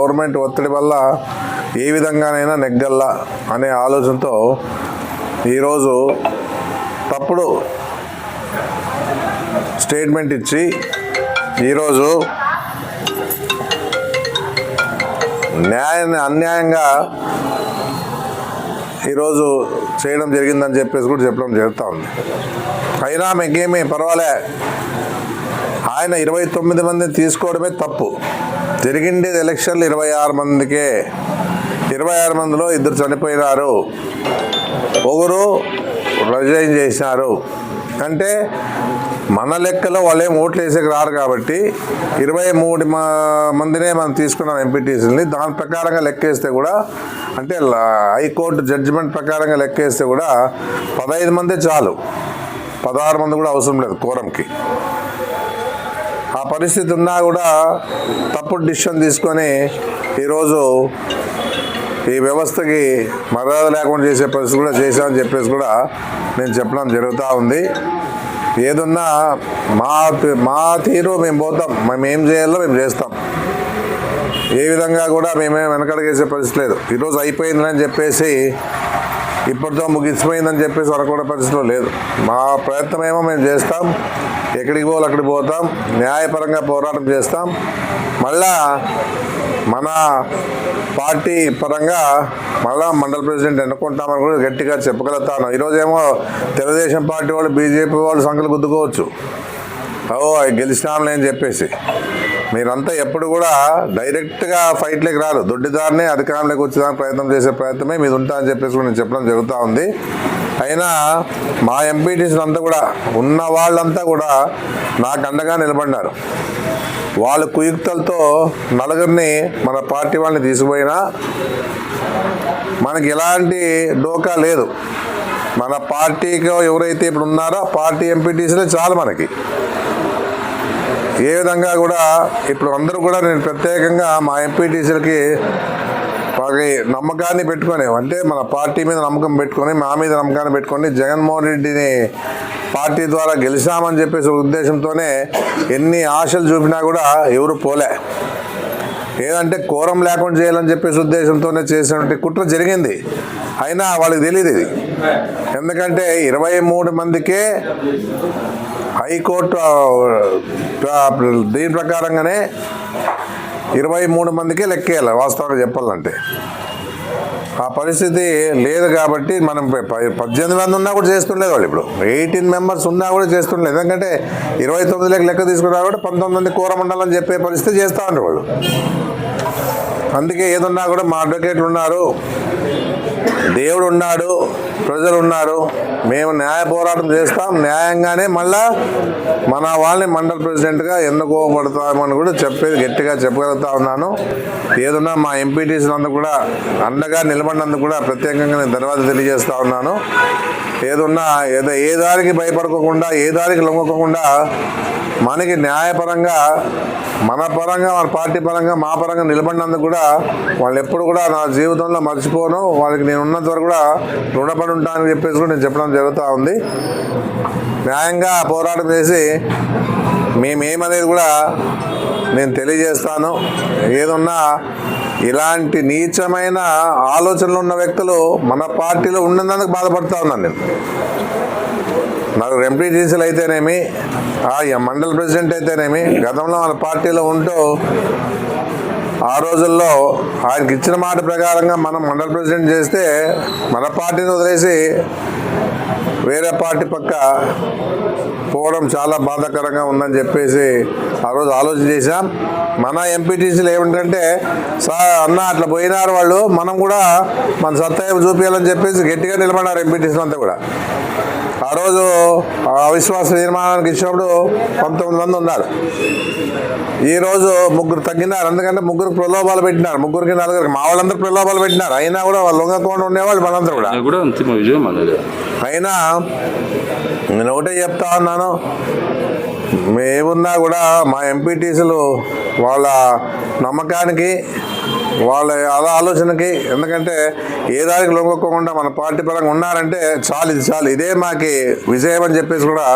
Government ఒత్తిడి వల్ల ఏ విధంగానైనా నెగ్గల్లా అనే ఆలోచనతో ఈరోజు తప్పుడు స్టేట్మెంట్ ఇచ్చి ఈరోజు న్యాయాన్ని అన్యాయంగా ఈరోజు చేయడం జరిగిందని చెప్పేసి కూడా చెప్పడం జరుగుతూ ఉంది. అయినా మీకేమీ పర్వాలే. ఆయన ఇరవై తొమ్మిది మందిని తీసుకోవడమే తప్పు. జరిగిండేది ఎలక్షన్లు ఇరవై ఆరు మందికే. ఇరవై ఆరు మందిలో ఇద్దరు చనిపోయినారు. ఒకరు రిజైన్ చేసినారు అంటే మన లెక్కలో వాళ్ళేం ఓట్లు వేసేకి రారు కాబట్టి ఇరవై మూడు మందినే మనం తీసుకున్నాం ఎంపీటీసీని దాని ప్రకారంగా లెక్కేస్తే కూడా అంటే హైకోర్టు జడ్జిమెంట్ ప్రకారంగా లెక్కేస్తే కూడా పదహైదు మందే చాలు. పదహారు మంది కూడా అవసరం లేదు కోరంకి. ఆ పరిస్థితి ఉన్నా కూడా తప్పుడు డిసిషన్ తీసుకొని ఈరోజు ఈ వ్యవస్థకి మర్యాద లేకుండా చేసే పరిస్థితి కూడా చేశామని చెప్పేసి కూడా నేను చెప్పడం జరుగుతూ ఉంది. ఏదున్నా మా మా తీరు మేము పోతాం. మేము ఏం చేయాలో మేము చేస్తాం. ఏ విధంగా కూడా మేమేం వెనకడగేసే పరిస్థితి లేదు. ఈరోజు అయిపోయిందని చెప్పేసి ఇప్పటితో ముగిసిపోయిందని చెప్పేసి వరకూడ పరిస్థితిలో లేదు. మా ప్రయత్నం ఏమో మేము చేస్తాం. ఎక్కడికి పోవాలి అక్కడికి పోతాం. న్యాయపరంగా పోరాటం చేస్తాం. మళ్ళా మన పార్టీ పరంగా మళ్ళా మండల ప్రెసిడెంట్ ఎన్నుకుంటామని కూడా గట్టిగా చెప్పగలుగుతాను. ఈరోజేమో తెలుగుదేశం పార్టీ వాళ్ళు బీజేపీ వాళ్ళు సంఖ్యలు గుద్దుకోవచ్చు. ఓ అవి గెలిచినాంలే అని చెప్పేసి. మీరంతా ఎప్పుడు కూడా డైరెక్ట్గా ఫైట్లోకి రారు. దొడ్డిదారినే అధికారంలోకి వచ్చేదానికి ప్రయత్నం చేసే ప్రయత్నమే మీద ఉంటా అని చెప్పేసి నేను చెప్పడం జరుగుతూ ఉంది. అయినా మా ఎంపీటీసీలు అంతా కూడా ఉన్న వాళ్ళంతా కూడా నాకు అండగా నిలబడినారు. వాళ్ళ కుయుక్తలతో నలుగురిని మన పార్టీ వాళ్ళని తీసుకుపోయినా మనకి ఎలాంటి డోకా లేదు. మన పార్టీకి ఎవరైతే ఇప్పుడు ఉన్నారో పార్టీ ఎంపీటీసీలే చాలు మనకి. ఏ విధంగా కూడా ఇప్పుడు అందరూ కూడా నేను ప్రత్యేకంగా మా ఎంపీటీసీలకి వాళ్ళకి నమ్మకాన్ని పెట్టుకొని అంటే మన పార్టీ మీద నమ్మకం పెట్టుకొని మా మీద నమ్మకాన్ని పెట్టుకొని జగన్మోహన్ రెడ్డిని పార్టీ ద్వారా గెలిచామని చెప్పేసి ఉద్దేశంతోనే ఎన్ని ఆశలు చూపినా కూడా ఎవరు పోలే. ఏదంటే కోరం లేకుండా చేయాలని చెప్పేసి ఉద్దేశంతోనే చేసినటువంటి కుట్ర జరిగింది. అయినా వాళ్ళకి తెలియదు ఇది. ఎందుకంటే ఇరవై మూడు మందికే హైకోర్టు దీని ప్రకారంగానే ఇరవై మూడు మందికే లెక్కేయాలి వాస్తవంగా చెప్పాలంటే. ఆ పరిస్థితి లేదు కాబట్టి మనం పద్దెనిమిది మంది ఉన్నా కూడా చేస్తుండలేదు వాళ్ళు ఇప్పుడు. ఎయిటీన్ మెంబర్స్ ఉన్నా కూడా చేస్తుండలేదు ఎందుకంటే ఇరవై తొమ్మిది లెక్క లెక్క తీసుకున్నా కూడా పంతొమ్మిది మంది కూర చెప్పే పరిస్థితి చేస్తూ ఉంటారు వాళ్ళు. అందుకే ఏదున్నా కూడా మా అడ్వకేట్లు ఉన్నారు. దేవుడు ఉన్నాడు ప్రజలు ఉన్నారు మేము న్యాయ పోరాటం చేస్తాం. న్యాయంగానే మళ్ళా మన వాళ్ళని మండల ప్రెసిడెంట్గా ఎన్నుకోబడతామని కూడా చెప్పేది గట్టిగా చెప్పగలుగుతా ఉన్నాను. ఏదన్నా మా ఎంపీటీసీ నందు కూడా అండగా నిలబడినందుకు కూడా ప్రత్యేకంగా నేను ధన్యవాదాలు తెలియజేస్తా ఉన్నాను. ఏదున్నా ఏదో ఏ దారికి భయపడకోకుండా ఏ దారికి లొంగకోకుండా మనకి న్యాయపరంగా మన పరంగా మన పార్టీ పరంగా మా పరంగా నిలబడినందుకు కూడా వాళ్ళు ఎప్పుడు కూడా నా జీవితంలో మర్చిపోను. వాళ్ళకి నేను ఉన్నంత వరకు కూడా రుణపడి ఉంటానని చెప్పేసి కూడా నేను చెప్పడం జరుగుతూ ఉంది. న్యాయంగా పోరాటం చేసి మేమేమనేది కూడా నేను తెలియజేస్తాను. ఏదున్నా ఇలాంటి నీచమైన ఆలోచనలు ఉన్న వ్యక్తులు మన పార్టీలో ఉన్నందుకు బాధపడుతూ ఉన్నాను నేను. నాకు ఎంపీటీసీలు అయితేనేమి ఆ మండల ప్రెసిడెంట్ అయితేనేమి గతంలో మన పార్టీలో ఉంటూ ఆ రోజుల్లో ఆయనకి ఇచ్చిన మాట ప్రకారంగా మనం మండల ప్రెసిడెంట్ చేస్తే మన పార్టీని వదిలేసి వేరే పార్టీ పక్క పోవడం చాలా బాధాకరంగా ఉందని చెప్పేసి ఆ రోజు ఆలోచన చేశాం. మన ఎంపీటీసీలు ఏమిటంటే సార్ అన్న అట్లా పోయినారు వాళ్ళు మనం కూడా మన సత్తా చూపించాలని చెప్పేసి గట్టిగా నిలబడినారు ఎంపీటీసీలు అంతా కూడా. ఆ రోజు అవిశ్వాస నిర్మాణానికి ఇచ్చినప్పుడు పంతొమ్మిది మంది ఉన్నారు. ఈ రోజు ముగ్గురు తగ్గినారు. ఎందుకంటే ముగ్గురు ప్రలోభాలు పెట్టినారు. ముగ్గురికి నలుగురికి మా వాళ్ళందరూ ప్రలోభాలు పెట్టినారు. అయినా కూడా వాళ్ళు లొంగకుండా ఉండేవాళ్ళు మనందరూ కూడా. కూడా అంతిమ విజయం అయినా నేను ఒకటే చెప్తా ఉన్నాను. మేమున్నా కూడా మా ఎంపీటీసీలు వాళ్ళ నమ్మకానికి వాళ్ళ ఆలోచనకి ఎందుకంటే ఏ దానికి లొంగకుండా మన పార్టీ పరంగా ఉన్నారంటే చాలు ఇది చాలు ఇదే మాకి విజయం అని చెప్పేసి కూడా